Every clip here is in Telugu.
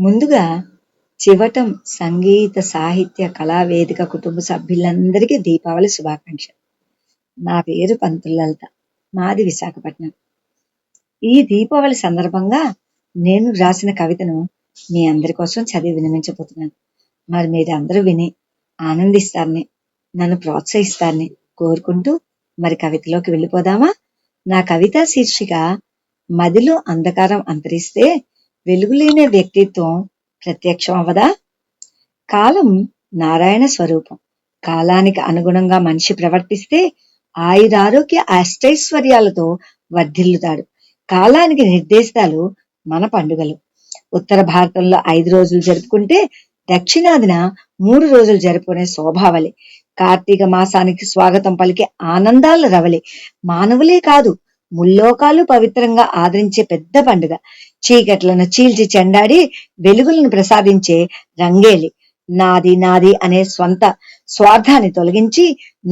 ముందుగా చివటం సంగీత సాహిత్య కళా వేదిక కుటుంబ సభ్యులందరికీ దీపావళి శుభాకాంక్షలు. నా పేరు పంతులలిత మాది విశాఖపట్నం. ఈ దీపావళి సందర్భంగా నేను రాసిన కవితను మీ అందరి కోసం చదివి వినిమించబోతున్నాను. మరి మీరు అందరూ విని ఆనందిస్తారని నన్ను ప్రోత్సహిస్తారని కోరుకుంటూ మరి కవితలోకి వెళ్ళిపోదామా? నా కవితా శీర్షిక మదిలో అంధకారం అంతరిస్తే వెలుగులేని వ్యక్తిత్వం ప్రత్యక్షం అవదా కాలం నారాయణ స్వరూపం. కాలానికి అనుగుణంగా మనిషి ప్రవర్తిస్తే ఆయురారోగ్య అష్టైశ్వర్యాలతో వర్ధిల్లుతాడు. కాలానికి నిర్దేశాలు మన పండుగలు. ఉత్తర భారతంలో ఐదు రోజులు జరుపుకుంటే దక్షిణాదిన మూడు రోజులు జరుపుకునే శోభావళి. కార్తీక మాసానికి స్వాగతం పలికే ఆనందాల రవలి మానవులే కాదు ముల్లోకాలు పవిత్రంగా ఆదరించే పెద్ద పండుగ. చీకట్లను చీల్చి చెండాడి వెలుగులను ప్రసాదించే రంగేలి. నాది నాది అనే స్వంత స్వార్థాన్ని తొలగించి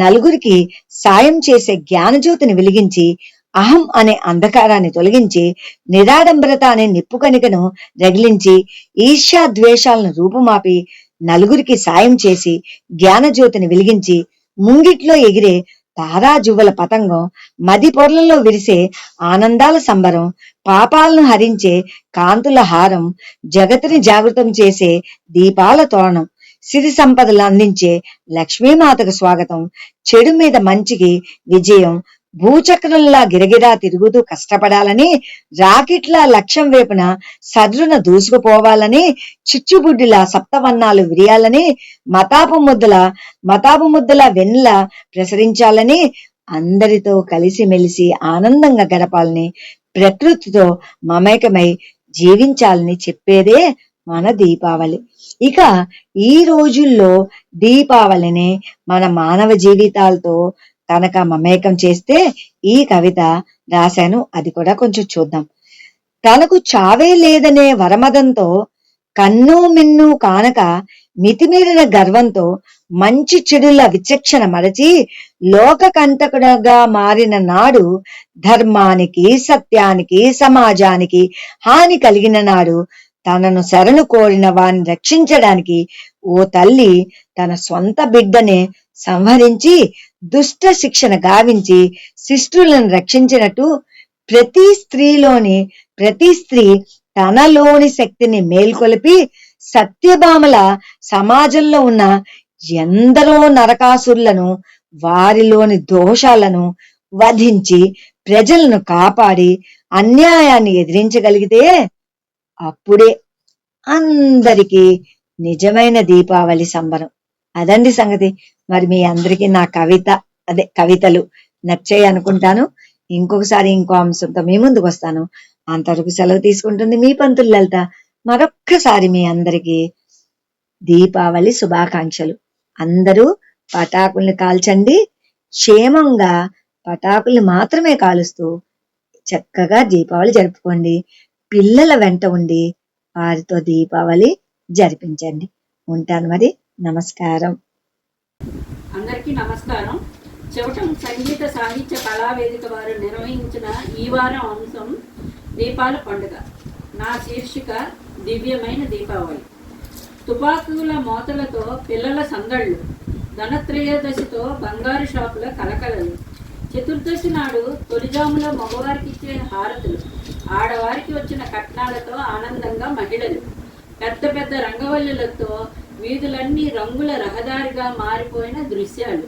నలుగురికి సాయం చేసే జ్ఞానజ్యోతిని వెలిగించి అహం అనే అంధకారాన్ని తొలగించి నిరాడంబరత అనే నిప్పు కణికను రగిలించి ఈర్ష్యా ద్వేషాలను రూపుమాపి నలుగురికి సాయం చేసి జ్ఞానజ్యోతిని వెలిగించి ముంగిట్లో ఎగిరే తారాజువ్వల పతంగం మది పొరలలో విరిసే ఆనందాల సంబరం పాపాలను హరించే కాంతుల హారం జగతిని జాగృతం చేసే దీపాల తోరణం సిరి సంపదలు అందించే లక్ష్మీమాతకు స్వాగతం చెడు మీద మంచికి విజయం భూచక్రంలా గిరగిరా తిరుగుతూ కష్టపడాలని రాకెట్లా లక్ష్యం వైపున సద్రున దూసుకుపోవాలని చిచ్చుబుడ్డిలా సప్తవన్నాలు విరియాలని మతాపు ముద్దల మతాపు ముద్దల వెన్నెల ప్రసరించాలని అందరితో కలిసిమెలిసి ఆనందంగా గడపాలని ప్రకృతితో మమేకమై జీవించాలని చెప్పేదే మన దీపావళి. ఇక ఈ రోజుల్లో దీపావళిని మన మానవ జీవితాలతో కనుక మమేకం చేస్తే ఈ కవిత రాశాను. అది కూడా కొంచెం చూద్దాం. తనకు చావే లేదనే వరమదంతో కన్ను మిన్ను కానక మితిమీరిన గర్వంతో మంచి చెడుల విచక్షణ మరచి లోకకంటకుడగా మారిన నాడు ధర్మానికి సత్యానికి సమాజానికి హాని కలిగిన నాడు తనను శరణు కోరిన వారిని రక్షించడానికి ఓ తల్లి తన సొంత బిడ్డనే సంహరించి దుష్ట శిక్షణ గావించి శిష్టులను రక్షించినట్టు ప్రతి స్త్రీలోని ప్రతి స్త్రీ తనలోని శక్తిని మేల్కొలిపి సత్యభామల సమాజంలో ఉన్న ఎందరో నరకాసురులను వారిలోని దోషాలను వధించి ప్రజలను కాపాడి అన్యాయాన్ని ఎదిరించగలిగితే అప్పుడే అందరికీ నిజమైన దీపావళి సంబరం. అదండి సంగతి. మరి మీ అందరికీ నా కవిత అదే కవితలు నచ్చాయి అనుకుంటాను. ఇంకొకసారి ఇంకో అంశంతో మీ ముందుకు వస్తాను. అంతవరకు సెలవు తీసుకుంటుంది మీ పంతులు లలిత. మరొక్కసారి మీ అందరికీ దీపావళి శుభాకాంక్షలు. అందరూ పటాకుల్ని కాల్చండి. క్షేమంగా పటాకుల్ని మాత్రమే కాలుస్తూ చక్కగా దీపావళి జరుపుకోండి. పిల్లల వెంట ఉండి వారితో దీపావళి జరిపించండి. ఉంటాను మరి. నమస్కారం. అందరికీ నమస్కారం. చెవటం సంగీత సాహిత్య కళావేదిక వారు నిర్వహించిన ఈ వారం అంశం దీపాల పండుగ. నా శీర్షిక దివ్యమైన దీపావళి. తుపాకుల మోతలతో పిల్లల సందళ్ళు ధనత్రయోదశితో బంగారు షాపుల కలకలలు చతుర్దశి నాడు తొలిజాములో మగవారికి ఇచ్చే హారతులు ఆడవారికి వచ్చిన కట్నాలతో ఆనందంగా మహిళలు పెద్ద పెద్ద రంగవల్లులతో వీధులన్నీ రంగుల రహదారిగా మారిపోయిన దృశ్యాలు.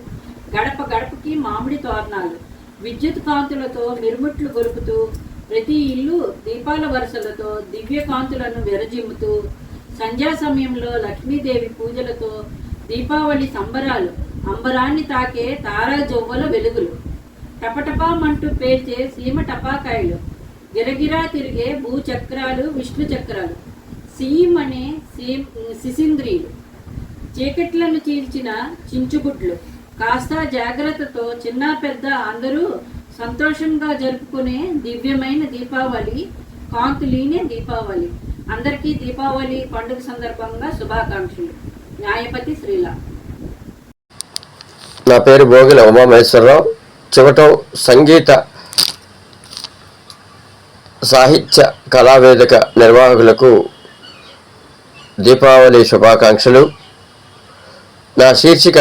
గడప గడపకి మామిడి తోరణాలు. విద్యుత్ కాంతులతో మిరుముట్లు గొలుపుతూ ప్రతి ఇల్లు దీపాల వరుసలతో దివ్య కాంతులను విరజిమ్ముతూ సంధ్యా సమయంలో లక్ష్మీదేవి పూజలతో దీపావళి సంబరాలు అంబరాన్ని తాకే తారా జొవ్వల వెలుగులు. టపటపామంటూ పేల్చే సీమ టపాకాయలు. గిరగిరా తిరిగే భూచక్రాలు విష్ణు చక్రాలు సీమ్ అనే సీమ్ శిశింద్రియులు చీకట్లను చీల్చిన చించుగుడ్లు కాస్త జాగ్రత్తతో చిన్న పెద్ద అందరూ సంతోషంగా జరుపుకునే దివ్యమైన దీపావళి కాంతులీనే దీపావళి. అందరికీ దీపావళి పండుగ సందర్భంగా శుభాకాంక్షలు. న్యాయపతి శ్రీల. నా పేరు భోగిల ఉమామహేశ్వరరావు. చివటం సంగీత సాహిత్య కళావేదిక నిర్వాహకులకు దీపావళి శుభాకాంక్షలు. నా శీర్షిక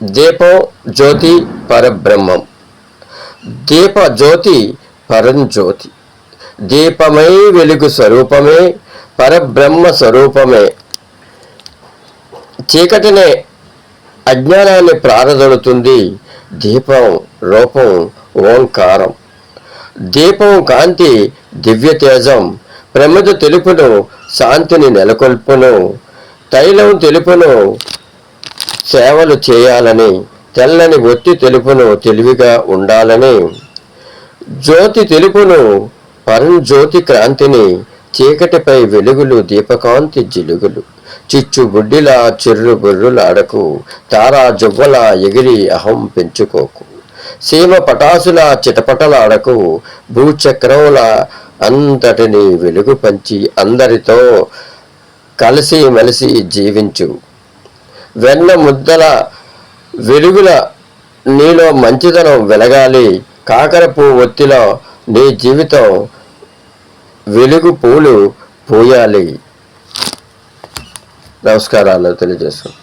దీపం జ్యోతి పరబ్రహ్మం. దీప జ్యోతి పరంజ్యోతి దీపమై వెలుగు స్వరూపమే పరబ్రహ్మ స్వరూపమే. చీకటినే అజ్ఞానాన్ని ప్రారదొడుతుంది దీపం రూపం ఓంకారం. దీపం కాంతి దివ్య తేజం ప్రమిద తెలుపును శాంతిని నెలకొల్పును. తైలం తెలుపును సేవలు చేయాలని తెల్లని ఒత్తి తెలుపును తెలివిగా ఉండాలని జ్యోతి తెలుపును పరంజ్యోతి క్రాంతిని చీకటిపై వెలుగులు దీపకాంతి జిలుగులు. చిచ్చు బుడ్డిలా చిర్రు బుర్రులాడకు తారా జువ్వలా ఎగిరి అహం పెంచుకోకు. సీమ పటాసులా చిటపటలాడకు భూచక్రముల అంతటిని వెలుగు పంచి అందరితో కలిసి మెలిసి జీవించు. వెన్న ముద్దల వెలుగుల నీలో మంచిదనం వెలగాలి. కాకర పువ్వు ఒత్తిలో నీ జీవితం వెలుగు పూలు పూయాలి. నమస్కారాలు తెలియజేస్తాను